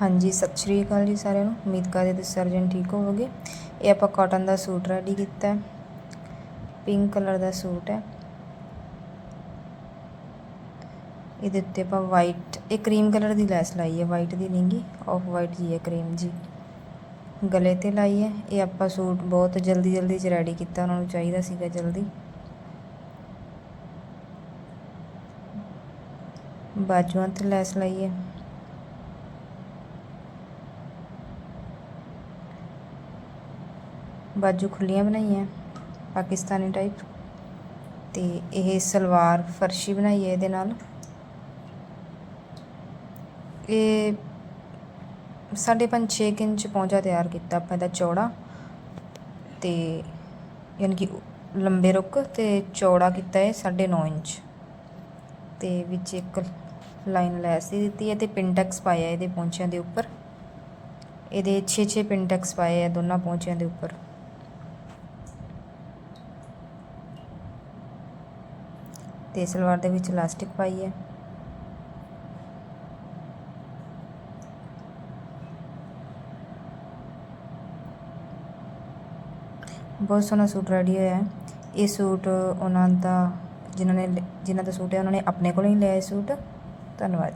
ਹਾਂਜੀ, ਸਤਿ ਸ਼੍ਰੀ ਅਕਾਲ ਜੀ ਸਾਰਿਆਂ ਨੂੰ। ਉਮੀਦ ਕਰਦੇ ਤੁਸੀਂ ਸਰਜਨ ਠੀਕ ਹੋਵੋਗੇ। ਇਹ ਆਪਾਂ ਕਾਟਨ ਦਾ ਸੂਟ ਰੈਡੀ ਕੀਤਾ ਹੈ। ਪਿੰਕ ਕਲਰ ਦਾ ਸੂਟ ਹੈ। ਇਹਦੇ ਉੱਤੇ ਆਪਾਂ ਵਾਈਟ ਇਹ ਕਰੀਮ ਕਲਰ ਦੀ ਲੈਸ ਲਾਈ ਹੈ ਵਾਈਟ ਦੀ ਨਹੀਂਗੀ ਆਫ ਵਾਈਟ ਜੀ ਹੈ ਕਰੀਮ ਜੀ। ਗਲੇ ਤੇ ਲਾਈ ਹੈ। ਇਹ ਆਪਾਂ ਸੂਟ ਬਹੁਤ ਜਲਦੀ ਜਲਦੀ ਚ ਰੈਡੀ ਕੀਤਾ, ਉਹਨਾਂ ਨੂੰ ਚਾਹੀਦਾ ਸੀਗਾ ਜਲਦੀ। ਬਾਜੂਆਂ ਤੇ ਲੈਸ ਲਾਈ ਹੈ। ਬਾਜੂ ਖੁੱਲੀਆਂ ਬਣਾਈਆਂ, ਪਾਕਿਸਤਾਨੀ ਟਾਈਪ ਤੇ ਇਹ ਸਲਵਾਰ ਫਰਸ਼ੀ ਬਣਾਈ ਹੈ ਇਹਦੇ ਨਾਲ। ਇਹ ਸਾਢੇ ਪੰਜ 6 ਇੰਚ ਪਹੁੰਚਾ ਤਿਆਰ ਕੀਤਾ ਆਪਾਂ ਇਹਦਾ ਚੌੜਾ। ਤੇ ਯਾਨੀ ਕਿ ਲੰਬੇ ਰੁੱਕ ਤੇ ਚੌੜਾ ਕੀਤਾ ਹੈ 9.5 ਇੰਚ। ਤੇ ਵਿੱਚ ਇੱਕ ਲਾਈਨ ਲੈਸ ਦੀ ਦਿੱਤੀ ਹੈ ਤੇ ਪਿੰਟੈਕਸ ਪਾਇਆ ਇਹਦੇ ਪੌਂਚਿਆਂ ਦੇ ਉੱਪਰ। ਇਹਦੇ 6-6 ਪਿੰਟੈਕਸ ਪਾਏ ਆ ਦੋਨਾਂ ਪੌਂਚਿਆਂ ਦੇ ਉੱਪਰ। ਤੇ ਸਲਵਾਰ ਦੇ ਵਿੱਚ ਇਲਾਸਟਿਕ ਪਾਈ ਹੈ। ਬਹੁਤ ਸੋਹਣਾ ਸੂਟ ਰੈਡੀ ਹੋਇਆ ਹੈ। ਇਹ ਸੂਟ ਉਹਨਾਂ ਦਾ, ਜਿਨ੍ਹਾਂ ਨੇ ਜਿਨ੍ਹਾਂ ਦਾ ਸੂਟ ਹੈ, ਉਹਨਾਂ ਨੇ ਆਪਣੇ ਕੋਲੋਂ ਹੀ ਲਿਆ ਇਹ ਸੂਟ। ਧੰਨਵਾਦ।